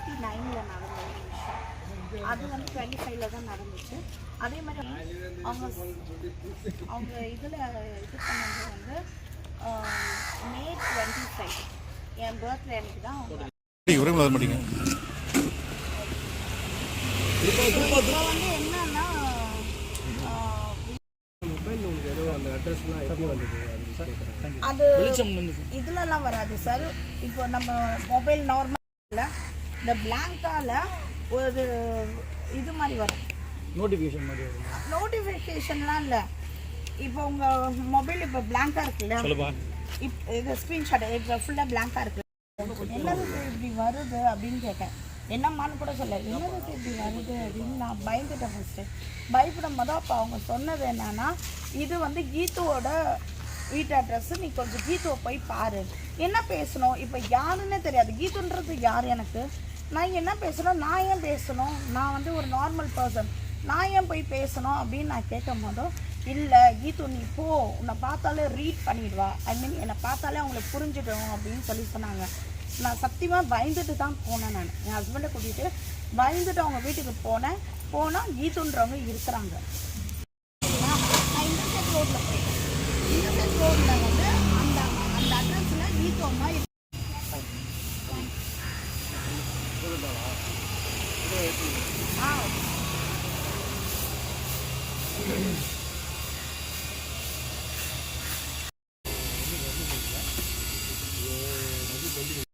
Eighty நைனில் நடந்த ஒரு விஷயம். அது வந்து டுவெண்ட்டி ஃபைவ்ல தான் நடந்துச்சு. அதே மாதிரி அவங்க அவங்க இதில் இது பண்ணது வந்து மே டுவெண்ட்டி ஃபைவ் என் பர்த்டே அன்னைக்கு தான் அவங்க உரிமை வர மாட்டீங்க? இப்போ வந்து என்னன்னா அது இதுலலாம் வராது சார். இப்போ நம்ம மொபைல் நார்மலில் இந்த பிளாங்கால ஒரு இது மாதிரி வரும். நோட்டிஃபிகேஷன் மாதிரி வரும். நோட்டிஃபிகேஷன்லாம் இல்லை. இப்போ உங்கள் மொபைல் இப்போ பிளாங்காக இருக்குல்ல இப் இது ஸ்க்ரீன்ஷாட் இப்போ ஃபுல்லாக பிளாங்காக இருக்கு. என்னது இப்படி வருது அப்படின்னு கேட்டேன். என்னம்மான்னு கூட சொல்ல என்னது இப்படி வருது அப்படின்னு நான் பயந்துட்டேன் ஃபஸ்ட்டு பயப்படும் போது அப்போ அவங்க சொன்னது என்னன்னா இது வந்து கீத்துவோட வீட்டு அட்ரஸ் நீ கொஞ்சம் கீத்துவை போய் பாரு. என்ன பேசணும்? இப்போ யாருன்னே தெரியாது. கீத்துன்றது யார் எனக்கு? நான் என்ன பேசணும்? நான் ஏன் பேசணும்? நான் வந்து ஒரு நார்மல் பர்சன் நான் ஏன் போய் பேசணும் அப்படின்னு நான் கேட்கும் போதும் இல்லை கீது நீ போ. உன்னை பார்த்தாலே ரீட் பண்ணிடுவா. ஐ மீன் என்னை பார்த்தாலே அவங்களுக்கு புரிஞ்சிடும் அப்படின்னு சொல்லி சொன்னாங்க. நான் சத்தியமாக பயந்துட்டு தான் போனேன் நான். என் ஹஸ்பண்டை கூட்டிகிட்டு பயந்துட்டு அவங்க வீட்டுக்கு போனேன். போனால் கீதுன்றவங்க இருக்கிறாங்க. நான் நான் ரோட்டில் போயிட்டேன். இந்த ரோட்டில் Wow.